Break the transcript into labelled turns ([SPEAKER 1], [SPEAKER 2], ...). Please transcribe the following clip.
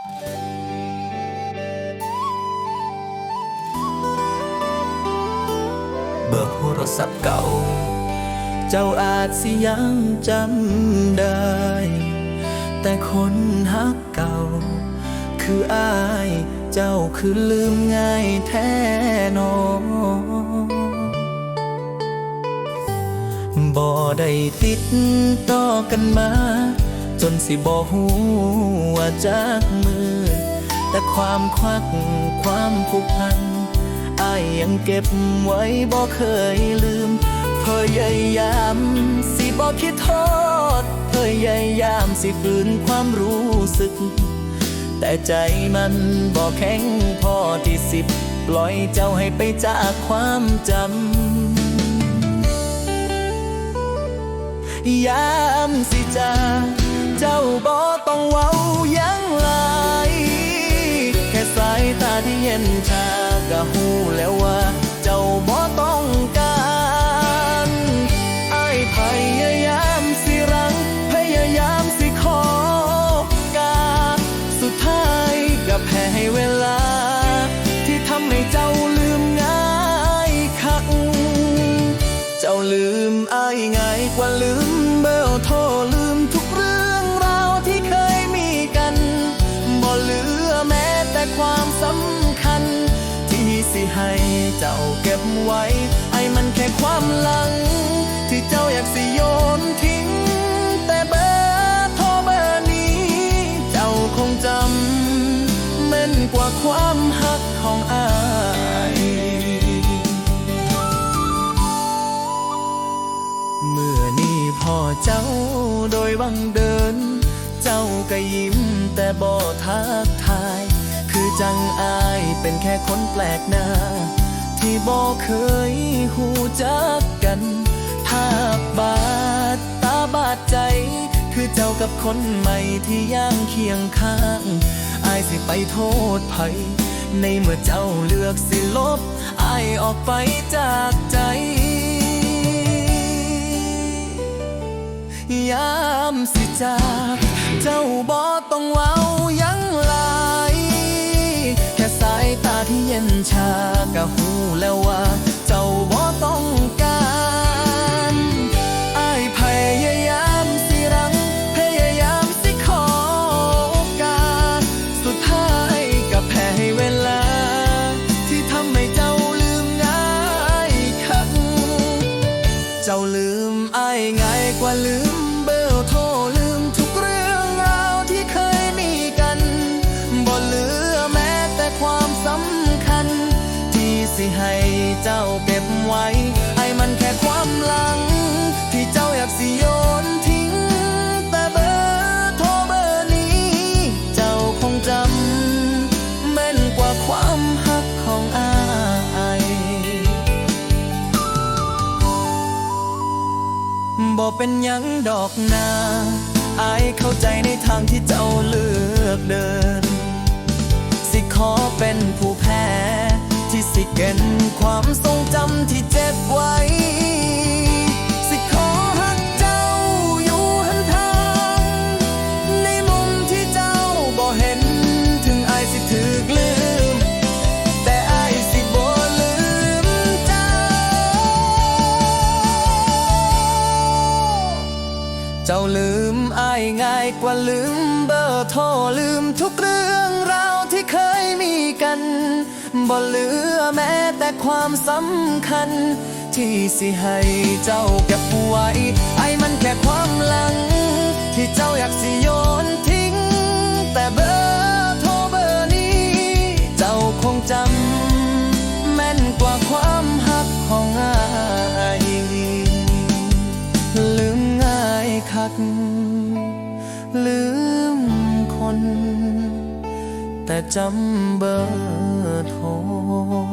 [SPEAKER 1] เบอร์โทรศัพท์เก่า เจ้าอาจสิยังจำได้ แต่คนฮักเก่า คืออายเจ้าคือลืมง่ายแท้นอบ่ได้ติดต่อกันมา จนสิบ่ฮู้ว่าจากมือ แต่ความควักความผูกพันอายยังเก็บไว้บ่เคยลืมพยายามสิบ่คิดโทษพยายามสิฝืนความรู้สึก แต่ใจมันบ่แข็งพอที่สิบปล่อยเจ้าให้ไปจากความจำยามสิจาเ็นชาก็หูแล้วว่า เจ้าบ่ต้องการไอ้ายพยายามสิรัง พยายามสิขอกาสุดท้ายก็แพ้ให้เวลา ที่ทำให้เจ้าลืมง่ายคัก เจ้าลืมอายง่ ให้เจ้าเก็บไว้ ไอ้มันแค่ความหลัง ที่เจ้าอยากสิโยนทิ้ง แต่เบอร์โทรเบอร์นี้ เจ้าคงจำแม่นกว่าความหักของอายเมื่อนี่พ่อเจ้าโดยบังเดิน เจ้าก็ยิ้มแต่บ่ทักทาย จังอายเป็นแค่คนแปลกหน้า ที่บ่เคยหูจักกันถ้าบาดตาบาดใจ คือเจ้ากับคนใหม่ที่ย่างเคียงข้างอายสิไปโทษไผในเมื่อเจ้าเลือกสิลบอายออกไปจากใจยามสิจากเจ้าบอง แล้วว่า สิให้เจ้าเก็บไว้ไอ้มันแค่ความหลัง ที่เจ้าอยากสิโยนทิ้ง แต่เบอร์โทรเบอร์นี้ เจ้าคงจำแม่นกว่าความหักของอายบ่เป็นยังดอกนาอายเข้าใจในทางที่เจ้าเลือกเดิน สิขอเป็นผู้ เก็นความทรงจำที่เจ็บไว้สิขอหักเจ้าอยู่หันทางในมุมที่เจ้าบ่เห็นถึงไอายสิถึกลืมแต่อายสิบ่ลืมเจ้าเจ้าลืมไอง่ายกว่าลืมเบอร์โทรลืมทุกเรื่องราวที่เคยมีกัน บ่เหลือแม้แต่ความสำคัญ ที่สิให้เจ้าเก็บไว้ ไอ้มันแค่ความหลัง ที่เจ้าอยากสิโยนทิ้ง แต่เบอร์โทรเบอร์นี้ เจ้าคงจำแม่นกว่าความหักของอายลืมง่ายคัก ลืมคน แต่จำเบอร์ โทร